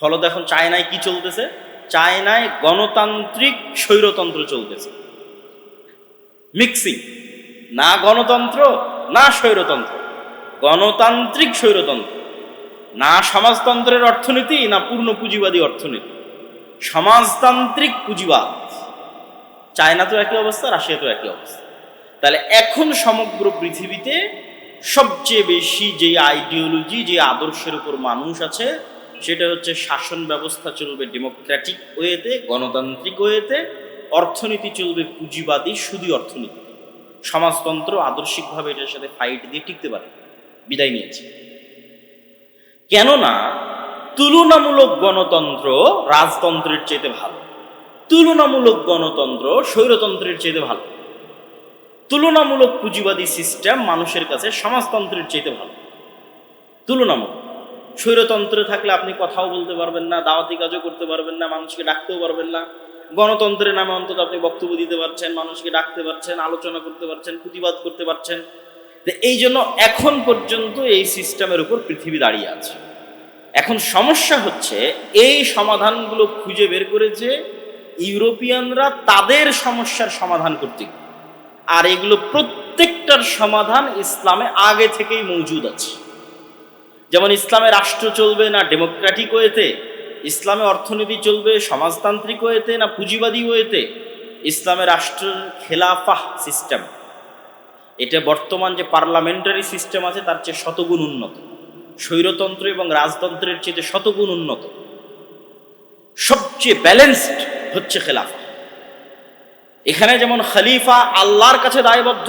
ফলত এখন চায়নায় কি চলতেছে? চায়নায় গণতান্ত্রিক স্বৈরতন্ত্র চলতেছে। মিক্সিং। না গণতন্ত্র, না স্বৈরতন্ত্র। গণতান্ত্রিক স্বৈরতন্ত্র। না সমাজতন্ত্রের অর্থনীতি, না পূর্ণ পুঁজিবাদী অর্থনীতি। সমাজতান্ত্রিক পুঁজিবাদ। চায়না তো একই অবস্থা রাশিয়া তো একই অবস্থা। তাহলে এখন সমগ্র পৃথিবীতে সবচেয়ে বেশি যে আইডিওলজি যে আদর্শের উপর মানুষ আছে সেটা হচ্ছে শাসন ব্যবস্থা চলবে ডেমোক্রেটিক ওয়েতে গণতান্ত্রিক ওয়েতে অর্থনীতি চলবে পুঁজিবাদী সুদী অর্থনীতি। সমাজতন্ত্র আদর্শিকভাবে এটার সাথে ফাইট দিয়ে টিকতে পারে। বিদায় নিয়েছে। কেননা, তুলনামূলক গণতন্ত্র রাজতন্ত্রের চেয়ে ভালো। তুলনামূলক গণতন্ত্র স্বৈরতন্ত্রের চেয়ে ভালো। তুলনামূলক পুঁজিবাদী সিস্টেম মানুষের কাছে সমাজতন্ত্রের চেয়ে ভালো। তুলনামূলক। স্বৈরতন্ত্রে থাকলে আপনি কথাও বলতে পারবেন না, দাওয়াতি কাজও করতে পারবেন না, মানুষকে ডাকতেও পারবেন না। গণতন্ত্রের নামে অন্তত আপনি বক্তব্য দিতে পারছেন, মানুষকে ডাকতে পারছেন, আলোচনা করতে পারছেন, প্রতিবাদ করতে পারছেন। এই জন্য এখন পর্যন্ত এই সিস্টেমের উপর পৃথিবী দাঁড়িয়ে আছে। এখন সমস্যা হচ্ছে, এই সমাধানগুলো খুঁজে বের করেছে ইউরোপিয়ানরা তাদের সমস্যার সমাধান করতে আর এগুলো প্রত্যেকটার সমাধান ইসলামে আগে থেকেই মজুদ আছে। যেমন ইসলামে রাষ্ট্র চলবে না ডেমোক্রেটিক ওয়েতে ইসলামে অর্থনীতি চলবে, সমাজতান্ত্রিক ওয়েতে না পুঁজিবাদী ওয়েতে ইসলামে রাষ্ট্রের খেলাফাহ সিস্টেম। এটা বর্তমান যে পার্লামেন্টারি সিস্টেম আছে, তার চেয়ে শতগুণ উন্নত। স্বৈরতন্ত্র এবং রাজতন্ত্রের চেয়ে শতগুণ উন্নত। সবচেয়ে ব্যালেন্সড হচ্ছে খেলাফা। এখানে যেমন খলিফা আল্লাহর কাছে দায়বদ্ধ,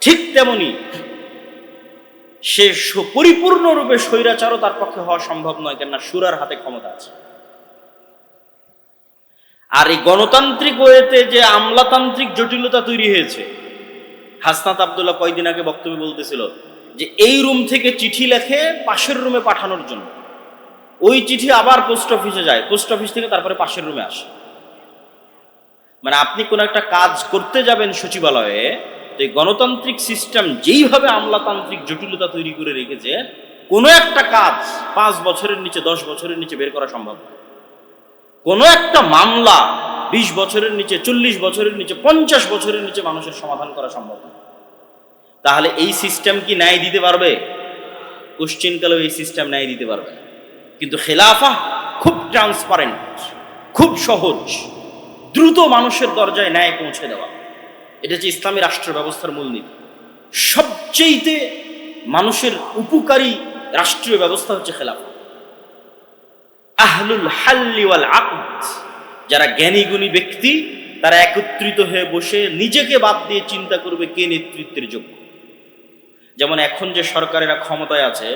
ঠিক তেমনি সে পরিপূর্ণরূপে স্বৈরাচারও তার পক্ষে হওয়া সম্ভব নয়, কেননা সুরার হাতে ক্ষমতা আছে। আর এই গণতান্ত্রিক ওয়েতে যে আমলাতান্ত্রিক জটিলতা তৈরি হয়েছে, হাসনাত আবদুল্লাহ কয়দিন আগে বক্তব্য বলতেছিল যে এই রুম থেকে চিঠি লেখে পাশের রুমে পাঠানোর জন্য। ওই চিঠি আবার পোস্ট অফিসে যায়, পোস্ট অফিস থেকে তারপরে পাশের রুমে আসে। মানে আপনি কোনো একটা কাজ করতে যাবেন সচিবালয়ে তো এই গণতান্ত্রিক সিস্টেম যেইভাবে আমলাতান্ত্রিক জটিলতা তৈরি করে রেখেছে, কোনো একটা কাজ পাঁচ বছরের নিচে, দশ বছরের নিচে বের করা সম্ভব কোনো একটা মামলা বিশ বছরের নিচে, চল্লিশ বছরের নিচে, পঞ্চাশ বছরের নিচে মানুষের সমাধান করা সম্ভব তাহলে এই সিস্টেম কি ন্যায় দিতে পারবে? কোশ্চিনকালেও এই সিস্টেম ন্যায় দিতে পারবে। কিন্তু খেলাফা খুব ট্রান্সপারেন্ট খুব সহজ, দ্রুত মানুষের দরজায় ন্যায় পৌঁছে দেওয়া। এটা হচ্ছে ইসলামী রাষ্ট্র ব্যবস্থার মূলনীতি। সবচেয়েতে মানুষের উপকারী রাষ্ট্রীয় ব্যবস্থা হচ্ছে খেলাফা আহলুল হাল্লি ওয়াল আকদ, যারা জ্ঞানী গুণী ব্যক্তি, তারা একত্রিত হয়ে বসে নিজেকে বাদ দিয়ে চিন্তা করবে কে নেতৃত্বের যোগ্য। যেমন এখন যে সরকারেরা ক্ষমতায় আছে,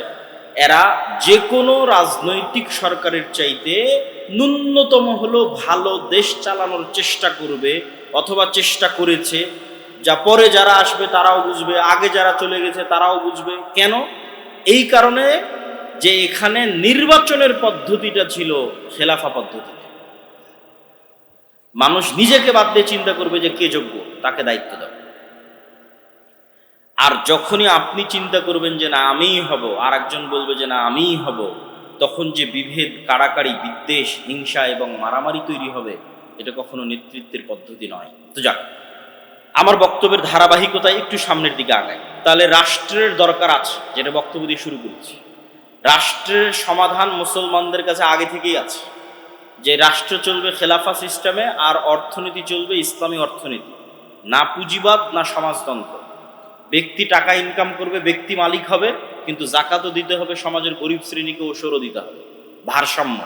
এরা যে কোনো রাজনৈতিক সরকারের চাইতে ন্যূনতম হলো ভালো দেশ চালানোর চেষ্টা করবে অথবা চেষ্টা করেছে। যা পরে যারা আসবে তারাও বুঝবে, আগে যারা চলে গেছে তারাও বুঝবে। কেন? এই কারণে যে এখানে নির্বাচনের পদ্ধতিটা ছিল খেলাফা পদ্ধতি। মানুষ নিজেকে বাদ দিয়ে চিন্তা করবে যে কে যোগ্য, তাকে দায়িত্ব দাও। আর যখনই আপনি চিন্তা করবেন যে না, আমিই হব আর একজন বলবে যে না, আমিই হব, তখন যে বিভেদ, কাড়াকাড়ি, বিদ্বেষ, হিংসা এবং মারামারি তৈরি হবে এটা কখনো নেতৃত্বের পদ্ধতি নয়। তো যাক, আমার বক্তব্যের ধারাবাহিকতা একটু সামনের দিকে আগায় তাহলে রাষ্ট্রের দরকার আছে, যেটা বক্তব্য দিয়ে শুরু করেছি। রাষ্ট্রের সমাধান মুসলমানদের কাছে আগে থেকেই আছে। যে রাষ্ট্র চলবে খেলাফা সিস্টেমে আর অর্থনীতি চলবে ইসলামী অর্থনীতি। না পুঁজিবাদ, না সমাজতন্ত্র। ব্যক্তি টাকা ইনকাম করবে, ব্যক্তি মালিক হবে, কিন্তু জাকাতও দিতে হবে, সমাজের গরিব শ্রেণীকে ওসরও দিতে হবে। ভারসাম্য।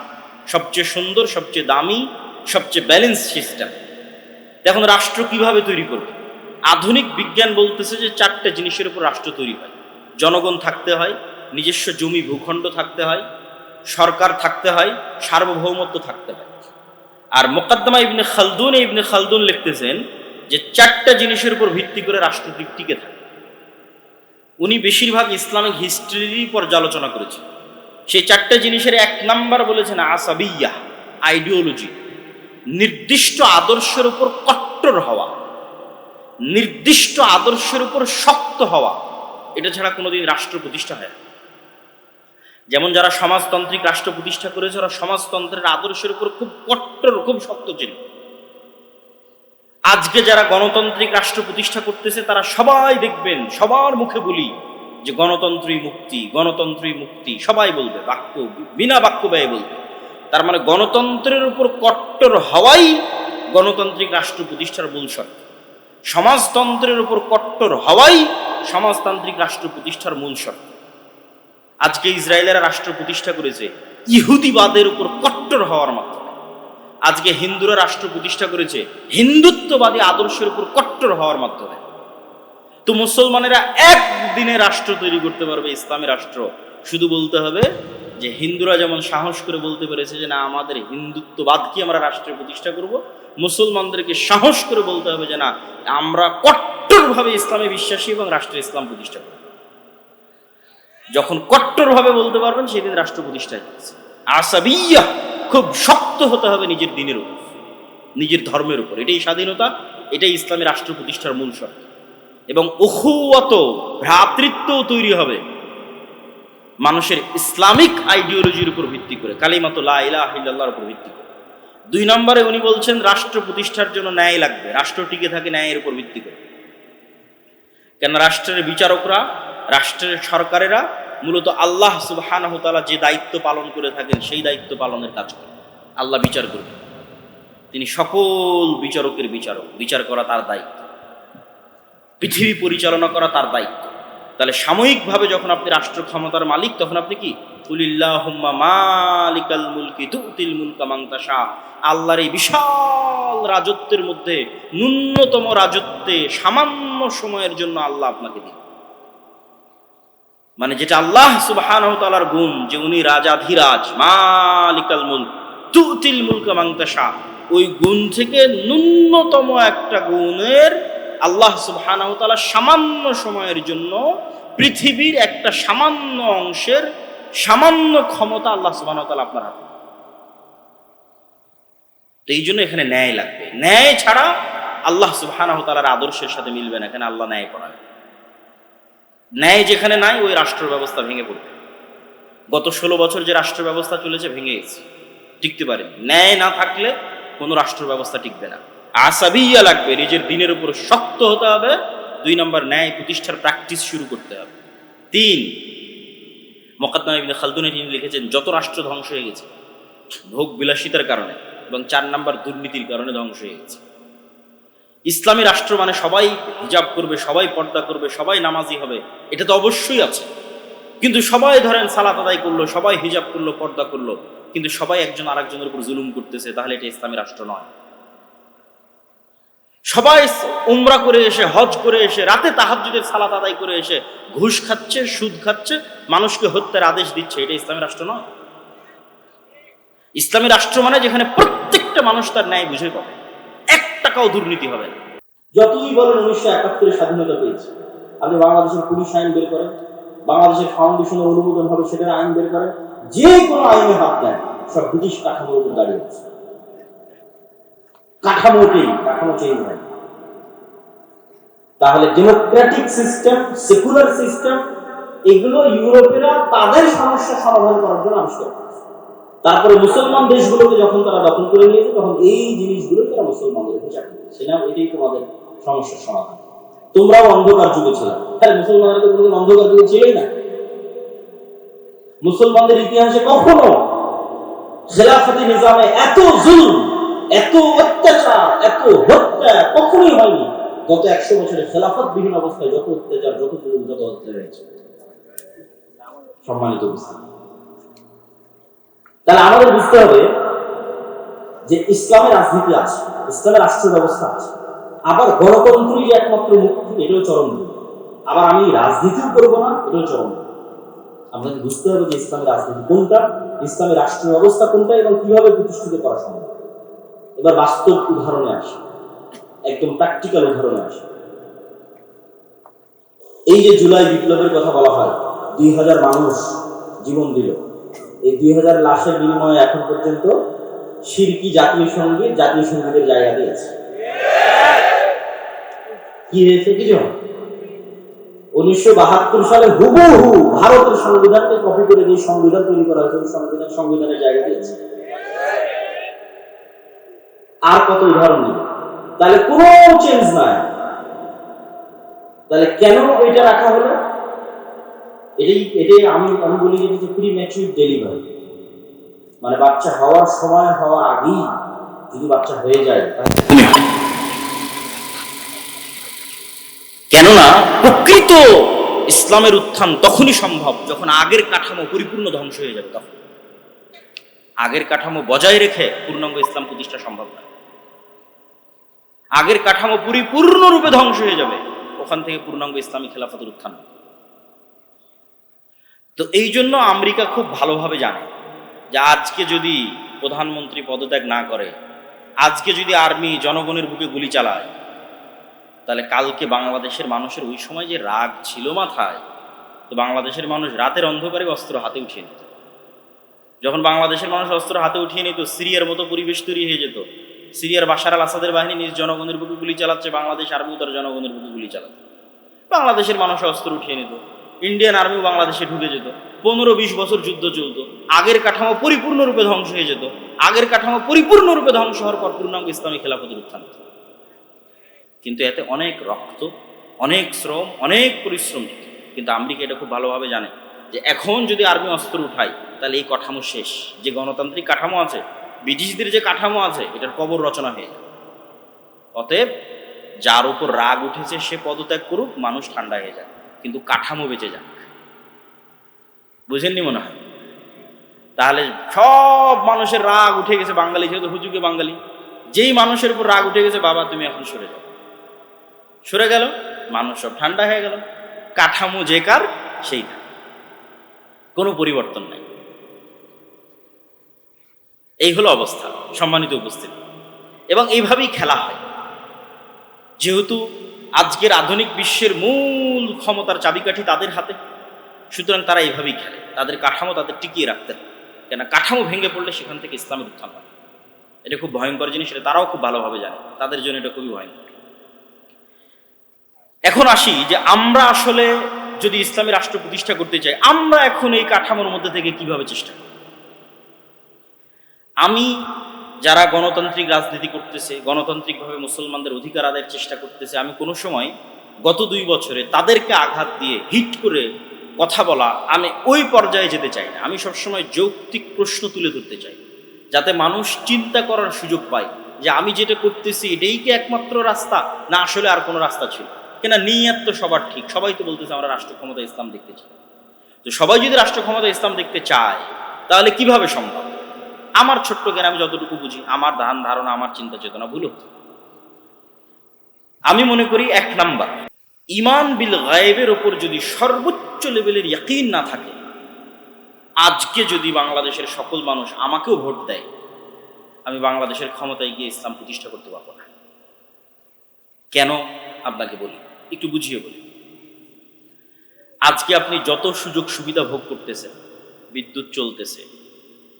সবচেয়ে সুন্দর, সবচেয়ে দামি সবচেয়ে ব্যালেন্স সিস্টেম এখন রাষ্ট্র কীভাবে তৈরি করবে? আধুনিক বিজ্ঞান বলতেছে যে চারটে জিনিসের উপর রাষ্ট্র তৈরি হয়। জনগণ থাকতে হয়, নিজস্ব জমি, ভূখণ্ড থাকতে হয়, সরকার থাকতে হয়, সার্বভৌমত্ব থাকতে হয়। আর মোকাদ্দমা ইবনে খালদুন ইবনে খালদুন লিখতেছেন যে চারটা জিনিসের উপর ভিত্তি করে রাষ্ট্র টিকে থাকে। উনি বেশিরভাগ ইসলামিক হিস্ট্রির পর্যালোচনা করেছেন। সেই চারটা জিনিসের এক নাম্বার বলেছেন আসাবিয়া আইডিওলজি নির্দিষ্ট আদর্শের উপর কট্টর হওয়া, নির্দিষ্ট আদর্শের উপর শক্ত হওয়া, এটা ছাড়া কোনোদিন রাষ্ট্র প্রতিষ্ঠা হয়। যেমন যারা সমাজতান্ত্রিক রাষ্ট্র প্রতিষ্ঠা করেছে, ওরা সমাজতন্ত্রের আদর্শের উপর খুব কট্টর, খুব শক্ত ছিল আজকে যারা গণতান্ত্রিক রাষ্ট্র প্রতিষ্ঠা করতেছে, তারা সবাই দেখবেন, সবার মুখে বলি যে গণতন্ত্রই মুক্তি গণতন্ত্রই মুক্তি, সবাই বলবে, বাক্য, বিনা বাক্য ব্যয় বলবে তার মানে গণতন্ত্রের উপর কট্টর হওয়াই গণতান্ত্রিক রাষ্ট্র প্রতিষ্ঠার মূল শর্ত। সমাজতন্ত্রের উপর কট্টর হওয়াই সমাজতান্ত্রিক রাষ্ট্র প্রতিষ্ঠার মূল শর্ত। আজকে ইসরায়েলের রাষ্ট্র প্রতিষ্ঠা করেছে ইহুদিবাদের উপর কট্টর হওয়ার মাধ্যমে। আজকে হিন্দুরা রাষ্ট্র প্রতিষ্ঠা করেছে হিন্দুত্ববাদী আদর্শের উপর কট্টর হওয়ার মাধ্যমে। তো মুসলমানেরা একদিনে রাষ্ট্র তৈরি করতে পারবে, ইসলামী রাষ্ট্র। শুধু বলতে হবে যে হিন্দুরা যেমন সাহস করে বলতে পেরেছে যে না, আমাদের হিন্দুত্ববাদকে আমরা রাষ্ট্রে প্রতিষ্ঠা করব? মুসলমানদেরকে সাহস করে বলতে হবে যে না, আমরা কট্টরভাবে ইসলামে বিশ্বাসী এবং রাষ্ট্রে ইসলাম প্রতিষ্ঠা করব। যখন কট্টরভাবে বলতে পারবেন, সেদিন রাষ্ট্র প্রতিষ্ঠা আসাবিয়া খুব শক্ত হতে হবে নিজের দিনের উপর, নিজের ধর্মের উপর। এটাই স্বাধীনতা, এটাই ইসলামী রাষ্ট্র প্রতিষ্ঠার মূল শর্ত। এবং উহুয়াত ভ্রাতৃত্ব তৈরি হবে। মানুষের ইসলামিক আইডিওলজির উপর ভিত্তি করে, কালিমাত লা ইলাহা উপর ভিত্তি করে। দুই নম্বরে উনি বলছেন, রাষ্ট্র প্রতিষ্ঠার জন্য ন্যায় লাগবে, রাষ্ট্র টিকে থাকে ন্যায়ের উপর ভিত্তি করে। কেন রাষ্ট্রের বিচারকরা, রাষ্ট্রের সরকারেরা মূলত আল্লাহ সুবহানাহু তাআলা যে দায়িত্ব পালন করে থাকেন, সেই দায়িত্ব পালনের কাজ করে। আল্লাহ বিচার করবেন তিনি সকল বিচারকের বিচারক। বিচার করা তার দায়িত্ব। পৃথিবী পরিচালনা করা তার দায়িত্ব। তাহলে সাময়িকভাবে যখন আপনি রাষ্ট্র ক্ষমতার মালিক, তখন আপনি কি? কুলিল্লাহুম্মা মালিকাল মুলকি তুতিল মুলকা মাংতাশা আল্লাহর এই বিশাল রাজত্বের মধ্যে ন্যূনতম রাজত্বে সামান্য সময়ের জন্য আল্লাহ আপনাকে দিন মানে যেটা আল্লাহ সুবহানাহু তাআলার গুণ, যে উনি রাজাধিরাজ মালিকাল মুলক, তুতিল মুলকা মাংতাশা ওই গুণ থেকে ন্যূনতম একটা গুণের আল্লাহ সুবহানাহু তাআলা সামান্য সময়ের জন্য পৃথিবীর একটা সামান্য অংশের সামান্য ক্ষমতা আল্লাহ সুবহানাহু তাআলা আপনার হাতে। তো এই জন্য এখানে ন্যায় লাগবে। ন্যায় ছাড়া আল্লাহ সুবহানাহু তাআলার আদর্শের সাথে মিলবে না। এখানে আল্লাহ ন্যায় করায় ন্যায় যেখানে নাই, ওই রাষ্ট্র ব্যবস্থা ভেঙে পড়বে। গত ষোলো বছর যে রাষ্ট্র ব্যবস্থা চলেছে, ভেঙে গেছে। টিকতে পারে। ন্যায় না থাকলে কোনো রাষ্ট্র ব্যবস্থা টিকবে না। আসাবিয়া লাগবে, নিজের দিনের উপর শক্ত হতে হবে। দুই নম্বর, ন্যায় প্রতিষ্ঠার প্র্যাকটিস শুরু করতে হবে। তিন, মকাদ্দমা ইবনে খালদুনে তিনি লিখেছেন, যত রাষ্ট্র ধ্বংস হয়ে গেছে, ভোগ বিলাসিতার কারণে এবং চার নম্বর, দুর্নীতির কারণে ধ্বংস হয়ে গেছে। ইসলামী রাষ্ট্র মানে সবাই হিজাব করবে, সবাই পর্দা করবে, সবাই নামাজি হবে, এটা তো অবশ্যই আছে। কিন্তু সবাই ধরেন সালাত আদায় করল, সবাই হিজাব করল, পর্দা করল, কিন্তু সবাই একজন আরেকজনের উপর জুলুম করতেছে, তাহলে এটা ইসলামী রাষ্ট্র নয়। সবাই উমরা করে এসে, হজ করে এসে, রাতে তাহাজ্জুদের সালাত আদায় করে এসে ঘুষ খাচ্ছে, সুদ খাচ্ছে, মানুষকে হত্যার আদেশ দিচ্ছে। এটা ইসলামী রাষ্ট্র নয়। ইসলামী রাষ্ট্র মানে যেখানে প্রত্যেকটা মানুষ তার ন্যায় বুঝে পাবে। এক টাকাও দুর্নীতি হবে না। যতই বলেন উনিশশো একাত্তরে স্বাধীনতা পেয়েছে, আপনি বাংলাদেশের পুলিশ আইন বের করেন, বাংলাদেশের ফাউন্ডেশনের অনুমোদন হবে সেটার আইন বের করেন, যে কোনো আইনে হাত দেন, সব ব্রিটিশ কাঠামোর উপর দাঁড়িয়ে কাঠামোতেই কাঠামো চেঞ্জ হয় তাহলে ডেমোক্রেটিক সিস্টেম সেকুলার সিস্টেম এগুলো ইউরোপেরা তাদের সমস্যা সমাধান করার জন্য আবিষ্কার তারপরে মুসলমান দেশগুলোকে যখন তারা দখল করে নিয়েছে, তখন এই জিনিসগুলো তারা মুসলমানদেরকে চাকরি সেটাও এটাই তোমাদের সমস্যার সমাধান। তোমরাও অন্ধকার যুগে ছিল। হ্যাঁ মুসলমানরা তো কোনোদিন অন্ধকার যুগে ছিলই না। মুসলমানদের ইতিহাসে কখনো খেলাফতি নিজামে এত জুলুম, এত অত্যাচার, এত হত্যা কখনোই হয়নি। গত একশো বছরে খেলাফত বিহীন অবস্থায় যত অত্যাচার, যত জুলুম, যত হত্যা হয়েছে। সম্মানিত তাহলে আমাদের বুঝতে হবে যে ইসলামের রাজনীতি আছে, ইসলামের রাষ্ট্র ব্যবস্থা আছে। আবার গণতন্ত্রই যে একমাত্র মুক্তি, এটাও চরম। আবার আমি রাজনীতিও করব না, এটাও চরম। আমাদের বুঝতে হবে যে ইসলামের রাজনীতি কোনটা, ইসলামের রাষ্ট্র ব্যবস্থা কোনটা এবং কীভাবে প্রতিষ্ঠিত করা সম্ভব। এবার বাস্তব উদাহরণে আসে। একদম প্র্যাকটিক্যাল উদাহরণে আসে। এই যে জুলাই বিপ্লবের কথা বলা হয়, দুই হাজার মানুষ জীবন দিল। এই দুই হাজার লাশের বিনিময়ে এখন পর্যন্ত শিরকি জাতীয় সংগীত জাতীয় সঙ্গীতের জায়গা দিয়েছে। কি হয়েছে কি না। উনিশশো বাহাত্তর সালে হুবহু ভারতের সংবিধানকে কপি করে যে সংবিধান তৈরি করা হয়েছে সংবিধান সংবিধানের জায়গা দিয়েছে। আর কত উদাহরণ নেই। তাহলে কোনো চেঞ্জ নাই। তাহলে কেন এটা রাখা হলো? এটাই এটাই আমি আমি বলি যে এটা প্রি ম্যাচুর ডেলিভারি মানে বাচ্চা হওয়ার সময় হওয়ার আগেই যদি বাচ্চা হয়ে যায় কেননা প্রকৃত ইসলামের উত্থান তখনই সম্ভব যখন আগের কাঠামো পরিপূর্ণ ধ্বংস হয়ে যাবে তখন। আগের কাঠামো বজায় রেখে পূর্ণাঙ্গ ইসলাম প্রতিষ্ঠা সম্ভব না। আগের কাঠামো পরিপূর্ণরূপে ধ্বংস হয়ে যাবে। ওখান থেকে পূর্ণাঙ্গ ইসলামী খেলাফতের উত্থান তো এই জন্য আমেরিকা খুব ভালোভাবে জানে যে আজকে যদি প্রধানমন্ত্রী পদত্যাগ না করে, আজকে যদি আর্মি জনগণের বুকে গুলি চালায়, তাহলে কালকে বাংলাদেশের মানুষের ওই সময় যে রাগ ছিল মাথায়, তো বাংলাদেশের মানুষ রাতের অন্ধকারে অস্ত্র হাতে উঠিয়ে নিত। যখন বাংলাদেশের মানুষ অস্ত্র হাতে উঠিয়ে নিত সিরিয়ার মতো পরিবেশ তৈরি হয়ে যেত সিরিয়ার বাশার আল আসাদের বাহিনী নিজ জনগণের বুকে গুলি চালাচ্ছে, বাংলাদেশ আর্মিও তার জনগণের বুকে গুলি চালাচ্ছে। বাংলাদেশের মানুষ অস্ত্র উঠিয়ে নিত, ইন্ডিয়ান আর্মিও বাংলাদেশে ঢুকে যেত, পনেরো বিশ বছর যুদ্ধ চলত, আগের কাঠামো পরিপূর্ণরূপে ধ্বংস হয়ে যেত, আগের কাঠামো পরিপূর্ণরূপে ধ্বংস হওয়ার পর পূর্ণাঙ্গ ইসলামী খেলাফতের উত্থান কিন্তু এতে অনেক রক্ত, অনেক শ্রম, অনেক পরিশ্রম কিন্তু আমেরিকা এটা খুব ভালোভাবে জানে যে এখন যদি আর্মি অস্ত্র উঠায়, তাহলে এই কাঠামো শেষ, যে গণতান্ত্রিক কাঠামো আছে ব্রিটিশদের যে কাঠামো আছে, এটার কবর রচনা হয়ে যাবে। অতএব, যার উপর রাগ উঠেছে, সে পদত্যাগ করুক, মানুষ ঠান্ডা হয়ে যায় কিন্তু কাঠামো বেঁচে যাক। বুঝেননি মনে হয়? তাহলে সব মানুষের রাগ উঠে গেছে বাঙালি যেহেতু হুজুকে বাঙালি। যেই মানুষের উপর রাগ উঠে গেছে, বাবা, তুমি এখন সরে যাও। সরে গেল, মানুষ সব ঠান্ডা হয়ে গেল, কাঠামো যে কার, সেই কোনো পরিবর্তন নাই। এই হলো অবস্থা, সম্মানিত উপস্থিতি। এবং এইভাবেই খেলা হয়। যেহেতু আজকের আধুনিক বিশ্বের মূল ক্ষমতার চাবিকাঠি তাদের হাতে, সুতরাং তারা এইভাবেই খেলে। তাদের কাঠামো তাদের টিকিয়ে রাখতে কেন কাঠামো ভেঙে পড়লে সেখান থেকে ইসলামের উত্থান হয়। এটা খুব ভয়ঙ্কর জিনিস, এটা তারাও খুব ভালোভাবে জানে। তাদের জন্য এটা খুবই ভয়ঙ্কর। এখন আসি যে আমরা আসলে যদি ইসলামী রাষ্ট্র প্রতিষ্ঠা করতে চাই, আমরা এখন এই কাঠামোর মধ্যে থেকে কীভাবে চেষ্টা করি আমি যারা গণতান্ত্রিক রাজনীতি করতেছে, গণতান্ত্রিকভাবে মুসলমানদের অধিকার আদায়ের চেষ্টা করতেছে, আমি কোনো সময় গত দুই বছরে তাদেরকে আঘাত দিয়ে হিট করে কথা বলা আমি ওই পর্যায়ে যেতে চাই না। আমি সবসময় যৌক্তিক প্রশ্ন তুলে ধরতে চাই, যাতে মানুষ চিন্তা করার সুযোগ পায় যে আমি যেটা করতেছি এটাই কি একমাত্র রাস্তা, না আসলে আর কোনো রাস্তা ছিল। কেন নিয়াত তো সবার ঠিক, সবাই তো বলতেছে আমরা রাষ্ট্র ক্ষমতা ইসলাম দেখতে চাই। তো সবাই যদি রাষ্ট্র ক্ষমতা ইসলাম দেখতে চায়, তাহলে কীভাবে সম্ভব? আমার ছোট্ট জ্ঞান আমি যতটুকু বুঝি, আমার ধান ধারণা, আমার চিন্তা চেতনা ভুল হতো আমি মনে করি এক নাম্বার, ইমান বিল গায়েবের ওপর যদি সর্বোচ্চ লেভেলের ইয়াকিন না থাকে, আজকে যদি বাংলাদেশের সকল মানুষ আমাকেও ভোট দেয়, আমি বাংলাদেশের ক্ষমতায় গিয়ে ইসলাম প্রতিষ্ঠা করতে পারব না। কেন? আপনাকে বলি, একটু বুঝিয়ে বলি। আজকে আপনি যত সুযোগ সুবিধা ভোগ করতেছেন, বিদ্যুৎ চলতেছে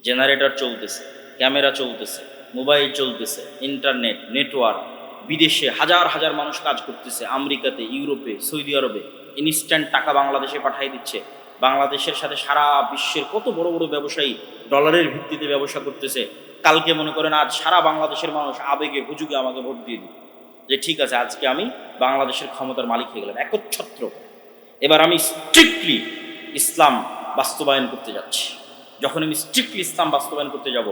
জেনারেটর চলতেছে, ক্যামেরা চলতেছে, মোবাইল চলতেছে, ইন্টারনেট, নেটওয়ার্ক, বিদেশে হাজার হাজার মানুষ কাজ করতেছে, আমেরিকাতে, ইউরোপে, সৌদি আরবে ইনস্ট্যান্ট টাকা বাংলাদেশে পাঠিয়ে দিচ্ছে। বাংলাদেশের সাথে সারা বিশ্বের কত বড় বড় ব্যবসায়ী ডলারের ভিত্তিতে ব্যবসা করতেছে। কালকে মনে করেন আজ সারা বাংলাদেশের মানুষ আবেগে, হুজুগে আমাকে ভোট দিয়ে দিল যে ঠিক আছে, আজকে আমি বাংলাদেশের ক্ষমতার মালিক হয়ে গেলাম, একচ্ছত্র। এবার আমি স্ট্রিক্টলি ইসলাম বাস্তবায়ন করতে যাচ্ছি। যখন আমি স্ট্রিক্টলি ইসলাম বাস্তবায়ন করতে যাব,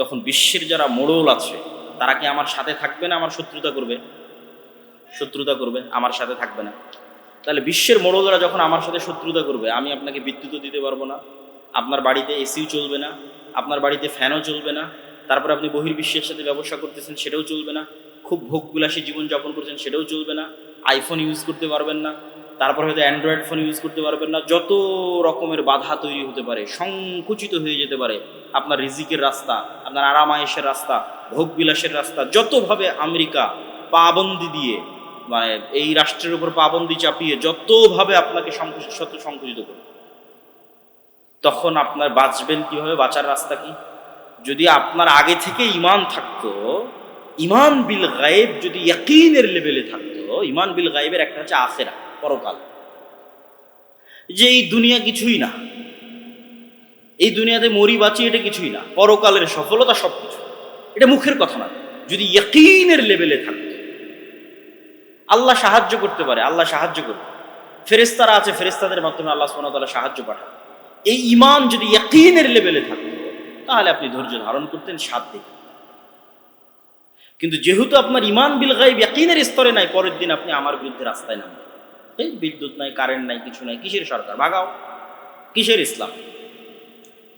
তখন বিশ্বের যারা মোড়ল আছে, তারা কি আমার সাথে থাকবে না আমার শত্রুতা করবে? শত্রুতা করবে, আমার সাথে থাকবে না। তাহলে বিশ্বের মোড়লরা যখন আমার সাথে শত্রুতা করবে, আমি আপনাকে বিদ্যুৎও দিতে পারব না, আপনার বাড়িতে এসিও চলবে না, আপনার বাড়িতে ফ্যানও চলবে না, তারপর আপনি বহির্বিশ্বের সাথে ব্যবসা করতেছেন, সেটাও চলবে না, খুব ভোগবিলাসী জীবনযাপন করছেন, সেটাও চলবে না আইফোন ইউজ করতে পারবেন না তারপর হয়তো অ্যান্ড্রয়েড ফোন ইউজ করতে পারবেন না, যত রকমের বাধা তৈরি হতে পারে, সংকুচিত হয়ে যেতে পারে আপনার রিজিকের রাস্তা, আপনার আরামায়েশের রাস্তা, ভোগ বিলাসের রাস্তা, যতভাবে আমেরিকা পাবন্দি দিয়ে মানে এই রাষ্ট্রের উপর পাবন্দি চাপিয়ে যতভাবে আপনাকে সংকুচিত, সত্য সংকুচিত করবে, তখন আপনার বাঁচবেন কীভাবে, বাঁচার রাস্তা কি? যদি আপনার আগে থেকে ইমান থাকতো, ইমান বিল গায়েব যদি ইয়াকিনের লেভেলে থাকতো, ইমান বিল গায়েবের একটা হচ্ছে আখেরা। পরকাল। যে এই দুনিয়া কিছুই না, এই দুনিয়াতে মরি বাঁচি এটা কিছুই না, পরকালের সফলতা সব কিছু এটা মুখের কথা না। যদি ইয়কিনের লেভেলে থাকতো আল্লাহ সাহায্য করতে পারে, আল্লাহ সাহায্য করবে। ফেরেস্তারা আছে ফেরেস্তাদের মাধ্যমে আল্লাহ সোনাতলা সাহায্য পাঠান এই ইমান যদি ইয়কিনের লেভেলে থাকতো তাহলে আপনি ধৈর্য ধারণ করতেন সাত দিন কিন্তু যেহেতু আপনার ইমান বিল গাইব ইয়াকিনের স্তরে নাই, পরের দিন আপনি আমার বিরুদ্ধে রাস্তায় নামবেন। এই বিদ্যুৎ নাই কারেন্ট নাই, কিছু নাই, কিসের সরকার? ভাগাও। কিসের ইসলাম?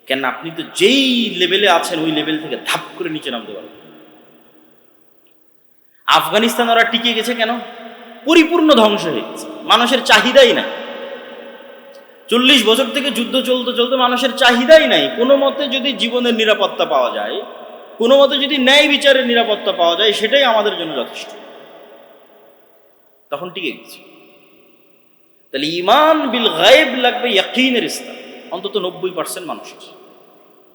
কেন আপনি তো যেই লেভেলে আছেন, ওই লেভেল থেকে ধাপ করে নিচে নামতে পারবেন। আফগানিস্তান ওরা টিকে গেছে কেন? পরিপূর্ণ ধ্বংস হয়ে গেছে। মানুষের চাহিদাই নাই। চল্লিশ বছর থেকে যুদ্ধ চলতে চলতে মানুষের চাহিদাই নাই। কোনো মতে যদি জীবনের নিরাপত্তা পাওয়া যায়, কোনো মতে যদি ন্যায় বিচারের নিরাপত্তা পাওয়া যায়, সেটাই আমাদের জন্য যথেষ্ট। তখন টিকে গেছে। তাহলে ইমান বিল গায়েব লাগবে ইয়াকিনের ইসলাম অন্তত নব্বই পার্সেন্ট মানুষের।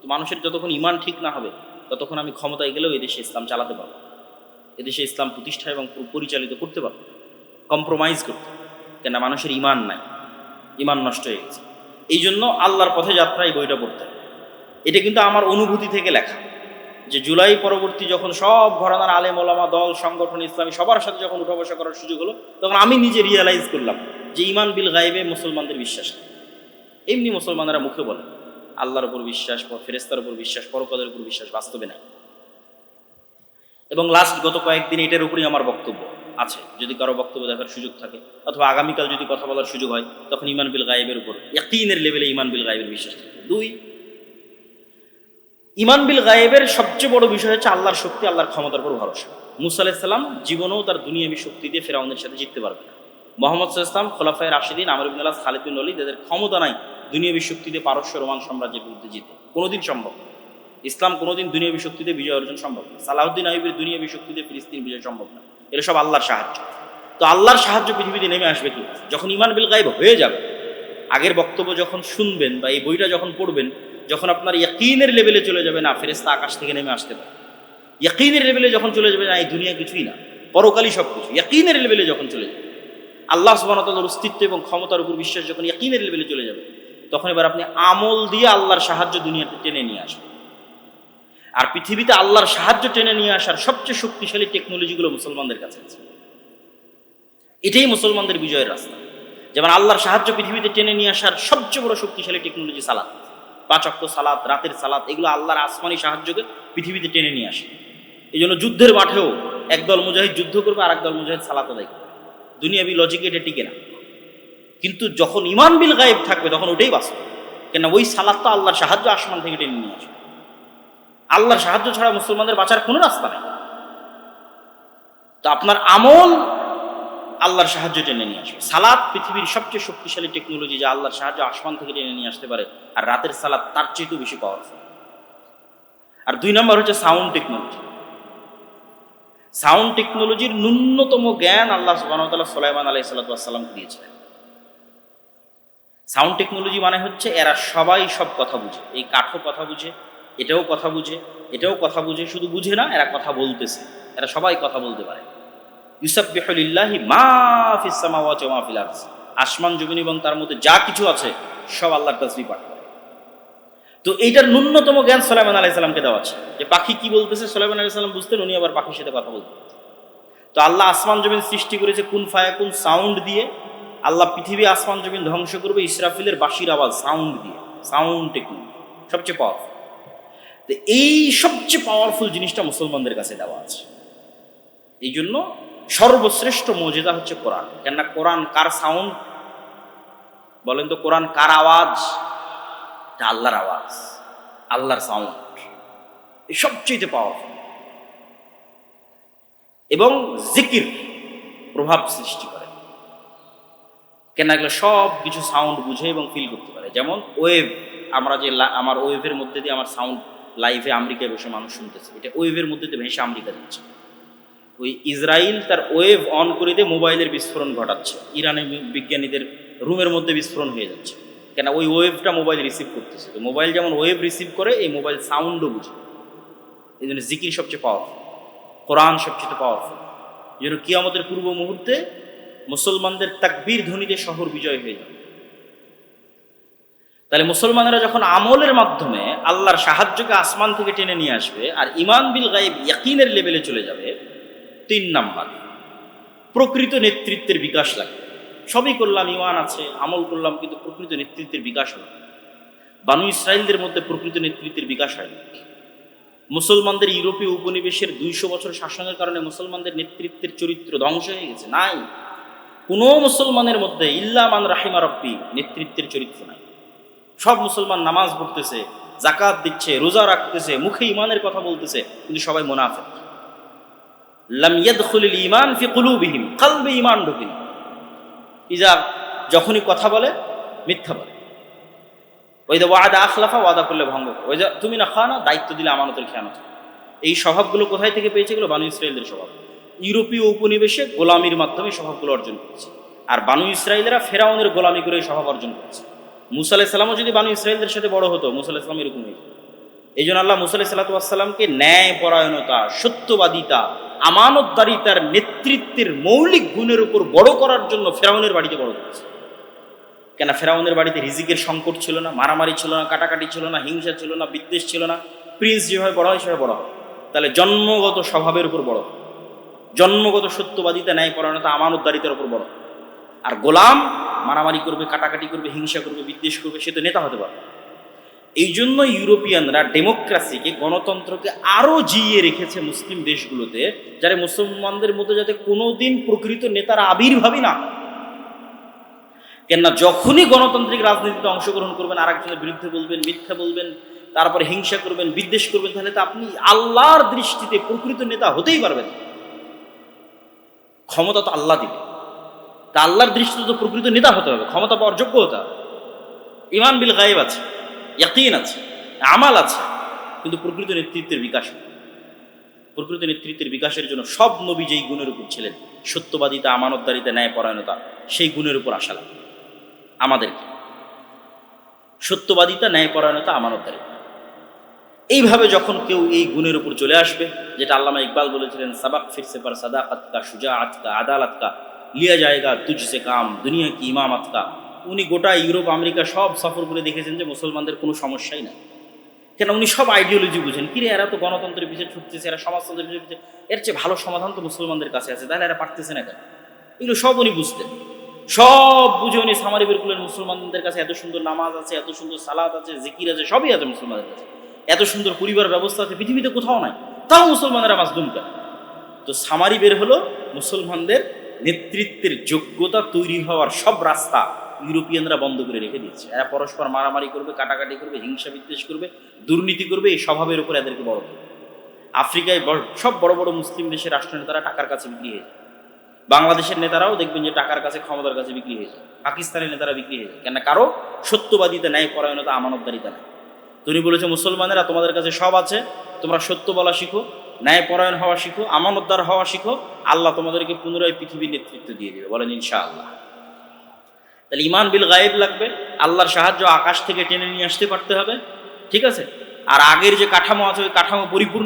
তো মানুষের যতক্ষণ ইমান ঠিক না হবে, ততক্ষণ আমি ক্ষমতায় গেলেও এদেশে ইসলাম চালাতে পারব। এদেশে ইসলাম প্রতিষ্ঠা এবং পরিচালিত করতে পারব। কম্প্রোমাইজ করতে। কেন মানুষের ইমান নাই। ইমান নষ্ট হয়ে গেছে। এই জন্য আল্লাহর পথে যাত্রা এই বইটা পড়তে এটা কিন্তু আমার অনুভূতি থেকে লেখা। যে জুলাই পরবর্তী যখন সব ঘরানার আলেম ওলামা দল, সংগঠন, ইসলামী সবার সাথে যখন উঠা বসা করার সুযোগ হলো, তখন আমি নিজে রিয়েলাইজ করলাম যে ইমান বিল গাইবে মুসলমানদের বিশ্বাস। এমনি মুসলমানেরা মুখে বলে, আল্লাহর উপর বিশ্বাস ফেরেস্তার উপর বিশ্বাস, পরকালের উপর বিশ্বাস বাস্তবে নাই। এবং লাস্ট গত কয়েকদিন এটার উপরই আমার বক্তব্য আছে। যদি কারও বক্তব্য দেখার সুযোগ থাকে, অথবা আগামীকাল যদি কথা বলার সুযোগ হয়, তখন ইমান বিল গায়েবের উপর, ইয়াকিনের লেভেলে ইমান বিল গায়েবের বিশ্বাস থাকে। দুই ইমান বিল গায়েবের সবচেয়ে বড় বিষয় হচ্ছে আল্লাহর শক্তি, আল্লাহর ক্ষমতার উপর ভরসা। মুসা আলাইসাল্লাম জীবনেও তার দুনিয়াবী শক্তি দিয়ে ফেরাউনের সাথে জিততে পারবে না। মোহাম্মদ ইসলাম খোলাফায় রাশিদিন আমর ইবিন আলাহ খালিদ বিন অলিদ এদের ক্ষমতা নাই দুনিয়াবী শক্তি দিয়ে পারস্য রোমান সাম্রাজ্যের বিরুদ্ধে জিতে কোনোদিন সম্ভব ইসলাম কোনোদিন দুনিয়াবী শক্তিতে বিজয় অর্জন সম্ভব না। সালাউদ্দিন আইবের দুনিয়াবী শক্তিতে ফিলিস্তিন বিজয় সম্ভব না। এটা সব আল্লাহর সাহায্য। তো আল্লাহর সাহায্য পৃথিবীতে নেমে আসবে কি? যখন ইমান বিল গায়েব হয়ে যাবে, আগের বক্তব্য যখন শুনবেন বা এই বইটা যখন পড়বেন, যখন আপনার ইয়াকিনের লেভেলে চলে যাবে, না ফেরেস্তা আকাশ থেকে নেমে আসতে পারে। ইয়াকিনের লেভেলে যখন চলে যাবে, না, এই দুনিয়া কিছুই না। পরকালই সব কিছু ইয়াকিনের লেভেলে যখন চলে যাবে আল্লাহ সুবাহতাল্লাহর অস্তিত্ব এবং ক্ষমতার উপর বিশ্বাস যখন ইয়াকিনের লেভেলে চলে যাবে, তখন এবার আপনি আমল দিয়ে আল্লাহর সাহায্য দুনিয়াতে টেনে নিয়ে আসবেন। আর পৃথিবীতে আল্লাহর সাহায্য টেনে নিয়ে আসার সবচেয়ে শক্তিশালী টেকনোলজিগুলো মুসলমানদের কাছে আছে। এটাই মুসলমানদের বিজয়ের রাস্তা। যেমন আল্লাহর সাহায্য পৃথিবীতে টেনে নিয়ে আসার সবচেয়ে বড় শক্তিশালী টেকনোলজি সালাদ। পাঁচ অক্ট সালাত রাতের সালাত এগুলো আল্লাহর আসমানি সাহায্যকে পৃথিবীতে টেনে নিয়ে আসে। এই জন্য যুদ্ধের মাঠেও একদল মুজাহিদ যুদ্ধ করবে আর একদল মুজাহিদ সালাত আদায় করবে। দুনিয়াবি লজিকে এটা টিকে না। কিন্তু যখন ইমান বিল গায়েব থাকবে, তখন ওটাই বাস্তব। কেন ওই সালাত তো আল্লাহর সাহায্য আসমান থেকে টেনে নিয়ে আসবে। আল্লাহর সাহায্য ছাড়া মুসলমানদের বাঁচার কোনো রাস্তা নেই। তো আপনার আমল আল্লাহর সাহায্য টেনে নিয়ে আসবে। সালাদ পৃথিবীর সবচেয়ে শক্তিশালী টেকনোলজি যা আল্লাহর সাহায্য আসমান থেকে টেনে নিয়ে আসতে পারে, আর রাতের সালাদ তার চেয়েও বেশি পাওয়ারফুল আর দুই নম্বর হচ্ছে সাউন্ড টেকনোলজি সাউন্ড টেকনোলজির ন্যূনতম জ্ঞান আল্লাহ সুবাহতাল্লাহ সোলাইমান আলাই সাল্লাতামকে দিয়েছিলেন। সাউন্ড টেকনোলজি মানে হচ্ছে এরা সবাই সব কথা বুঝে। এই কাঠও কথা বুঝে, এটাও কথা বুঝে, এটাও কথা বুঝে, শুধু বুঝে না, এরা কথা বলতেছে। এরা সবাই কথা বলতে পারে। ইউসাবিহুলিল্লাহি মা ফিস সামাওয়াতি ওয়া মা আসমান, জমিন এবং তার মধ্যে যা কিছু আছে, সব আল্লাহর তাসবিহ পাঠ। তো এইটার ন্যূনতম জ্ঞান সুলাইমান আলাইহিস সালামকে দেওয়া আছে। যে পাখি কি বলতেছে সুলাইমান আলাইহিস সালাম বুঝতেন, উনি আবার পাখির সাথে কথা বলতেন। তো আল্লাহ আসমান জমিন সৃষ্টি করেছে কোন ফায়া কোন সাউন্ড দিয়ে। আল্লাহ পৃথিবী আসমান জমিন ধ্বংস করবে ইসরাফিলের বাঁশির আওয়াজ, সাউন্ড দিয়ে। সাউন্ড টেকনোলজি সবচেয়ে পাওয়ারফুল তো এই সবচেয়ে পাওয়ারফুল জিনিসটা মুসলমানদের কাছে দেওয়া আছে। এই জন্য সর্বশ্রেষ্ঠ মর্যাদা হচ্ছে কোরআন। কেননা কোরআন কার সাউন্ড? বলেন তো, কোরআন কার আওয়াজ? এটা আল্লাহর আওয়াজ, আল্লাহর সাউন্ড এই সবচেয়ে পাওয়ারফুল এবং জিকির প্রভাব সৃষ্টি করে। কেন এগুলো সব কিছু সাউন্ড বুঝে এবং ফিল করতে পারে। যেমন ওয়েভ আমরা যে আমার ওয়েভের মধ্যে দিয়ে আমার সাউন্ড লাইভে আমেরিকায় বসে মানুষ শুনতেছে। এটা ওয়েভের মধ্যে দিয়ে ভেসে আমেরিকা যাচ্ছে। ওই ইসরায়েল তার ওয়েভ অন করে দিয়ে মোবাইলের বিস্ফোরণ ঘটাচ্ছে। ইরানের বিজ্ঞানীদের রুমের মধ্যে বিস্ফোরণ হয়ে যাচ্ছে। কেন ওই ওয়েভটা মোবাইল রিসিভ করতেছে। তো মোবাইল যেমন ওয়েভ রিসিভ করে, এই মোবাইল সাউন্ডও বুঝে। এই জন্য জিকির সবচেয়ে পাওয়ারফুল কোরআন সবচেয়ে পাওয়ারফুল এই জন্য কিয়ামতের পূর্ব মুহূর্তে মুসলমানদের তাকবীর ধ্বনিতে শহর বিজয় হয়ে যাবে। তাহলে মুসলমানেরা যখন আমলের মাধ্যমে আল্লাহর সাহায্যকে আসমান থেকে টেনে নিয়ে আসবে আর ইমান বিল গায়েব ইয়াকিনের লেভেলে চলে যাবে, তিন নাম্বার। প্রকৃত নেতৃত্বের বিকাশ লাগবে। সবই করলাম ইমান আছে, আমল করলাম, কিন্তু প্রকৃত নেতৃত্বের বিকাশ না। বানু ইসরায়েলদের মধ্যে প্রকৃত নেতৃত্বের বিকাশ হয়নি। মুসলমানদের ইউরোপীয় উপনিবেশের দুইশো বছর শাসনের কারণে মুসলমানদের নেতৃত্বের চরিত্র ধ্বংস হয়ে গেছে। নাই। কোনো মুসলমানের মধ্যে ইল্লামান রাহিমা রব্বি নেতৃত্বের চরিত্র নাই। সব মুসলমান নামাজ পড়তেছে জাকাত দিচ্ছে, রোজা রাখতেছে, মুখে ইমানের কথা বলতেছে, কিন্তু সবাই মোনাফেক। লাম ইয়াদখুলিল ঈমান ফি কুলুবিহিম, কলবে ঈমান ঢোকেনি। ইজা যখনই কথা বলে, মিথ্যা বলে। ওই যে ওয়াদা আখলাফা ওয়াদা করলে ভঙ্গ। ওই যে তুমি না খাওয়া না, দায়িত্ব দিলে আমানতের খেয়ানত। এই স্বভাবগুলো কোথায় থেকে পেয়েছে এগুলো? বানু ইসরায়েলদের স্বভাব। ইউরোপীয় উপনিবেশে গোলামির মাধ্যমে স্বভাবগুলো অর্জন করেছে। আর বানু ইসরায়েলেরা ফেরাউনের গোলামি করে স্বভাব অর্জন করেছে। মুসা আলাহিসাল্লামও যদি বানু ইসরায়েলদের সাথে বড় হতো, মুসা আলাহিসাল্লাম এরকম হয়ে। এই জন্য আল্লাহ মুসা সাল্লাতামকে ন্যায় পরায়ণতা সত্যবাদিতা, আমানতদারিতার নেতৃত্বের মৌলিক গুণের উপর বড় করার জন্য ফেরাউনের বাড়িতে বড় করেছে। কেন ফেরাউনের বাড়িতে রিজিকের সংকট ছিল না, মারামারি ছিল না, কাটাকাটি ছিল না, হিংসা ছিল না, বিদ্বেষ ছিল না। প্রিন্স যেভাবে বড় হয়, সেভাবে বড় হয় তাহলে জন্মগত স্বভাবের উপর বড় জন্মগত সত্যবাদিতা ন্যায় পরায়ণতা আমানতদারিতার উপর বড় আর গোলাম মারামারি করবে, কাটাকাটি করবে, হিংসা করবে, বিদ্বেষ করবে, সে তো নেতা হতে পারবে। এই জন্য ইউরোপিয়ানরা ডেমোক্রাসিকে, গণতন্ত্রকে আরও জিইয়ে রেখেছে মুসলিম দেশগুলোতে, যারা মুসলমানদের মধ্যে যাতে কোনোদিন প্রকৃত নেতার আবির্ভাবই না কেননা যখনই গণতান্ত্রিক রাজনীতিতে অংশগ্রহণ করবেন, আরেকজনের বিরুদ্ধে বলবেন, মিথ্যা বলবেন, তারপরে হিংসা করবেন, বিদ্বেষ করবেন, তাহলে তো আপনি আল্লাহর দৃষ্টিতে প্রকৃত নেতা হতেই পারবেন ক্ষমতা তো আল্লাহ দিবে। তা আল্লাহর দৃষ্টিতে তো প্রকৃত নেতা হতে হবে, ক্ষমতা পাওয়ার যোগ্য হতে হবে। ইমান বিল গায়েব আছে। ইয়াকিন আছে, আমাল আছে, কিন্তু প্রকৃত নেতৃত্বের বিকাশ প্রকৃত নেতৃত্বের বিকাশের জন্য সব নবী যেই গুণের উপর ছিলেন, সত্যবাদিতা, আমানতদারিতা ন্যায় পরায়ণতা সেই গুণের উপর আশা লাগে। আমাদেরকে। সত্যবাদিতা ন্যায় পরায়ণতা আমানতদারিতা। এইভাবে যখন কেউ এই গুণের উপর চলে আসবে, যেটা আল্লামা ইকবাল বলেছিলেন, সাবাক ফিরসে পার সাদাকাতকা সুজা আতকা আদাল আতকা লিয়া জায়গা তুজসে কাম, দুনিয়া কি ইমামাতকা উনি গোটা ইউরোপ, আমেরিকা সব সফর করে দেখেছেন যে মুসলমানদের কোনো সমস্যাই নাই। কেন উনি সব আইডিওলজি বুঝেন। কিরে এরা তো গণতন্ত্রের পিছিয়ে ছুটতেছে, এরা সমাজতন্ত্রের পিছিয়ে ছুটছে এর চেয়ে ভালো সমাধান তো মুসলমানদের কাছে আছে, তাহলে এরা পারতেছে না কেন? এগুলো সব উনি বুঝতেন। সব বুঝে উনি সামারি বের করলেন, মুসলমানদের কাছে এত সুন্দর নামাজ আছে, এত সুন্দর সালাদ আছে, জিকির আছে, সবই আছে মুসলমানদের কাছে। এত সুন্দর পরিবার ব্যবস্থা আছে, পৃথিবীতে কোথাও নাই। তাও মুসলমানেরা মাসদুম করে তো সামারি বের হলো মুসলমানদের নেতৃত্বের যোগ্যতা তৈরি হওয়ার সব রাস্তা। ইউরোপিয়ানরা বন্ধ করে রেখে দিয়েছে। এরা পরস্পর মারামারি করবে, কাটাকাটি করবে, হিংসা বিদ্বেষ করবে, দুর্নীতি করবে, এই স্বভাবের উপর এদেরকে বড় করবে। আফ্রিকায় সব বড় বড় মুসলিম দেশের রাষ্ট্রনেতারা টাকার কাছে বিক্রি হয়ে যায়। বাংলাদেশের নেতারাও দেখবেন যে টাকার কাছে, ক্ষমতার কাছে বিক্রি হয়ে যায়। পাকিস্তানের নেতারা বিক্রি হয়ে যায়। কেন কারও সত্যবাদিতা ন্যায় পরায়ণতা, আমানতদারিতা নেই। তুমি বলেছ, মুসলমানেরা তোমাদের কাছে সব আছে, তোমরা সত্য বলা শিখো, ন্যায় পরায়ণ হওয়া শিখো, আমানতদার হওয়া শিখো, আল্লাহ তোমাদেরকে পুনরায় পৃথিবীর নেতৃত্ব দিয়ে দেবে। বলেন ইনশাআল্লাহ। তাহলে ইমান বিল গায়েব লাগবে। আল্লাহর সাহায্য আকাশ থেকে টেনে নিয়ে আসতে পারতে হবে। ঠিক আছে? আর আগের যে কাঠামো আছে, ওই কাঠামো পরিপূর্ণ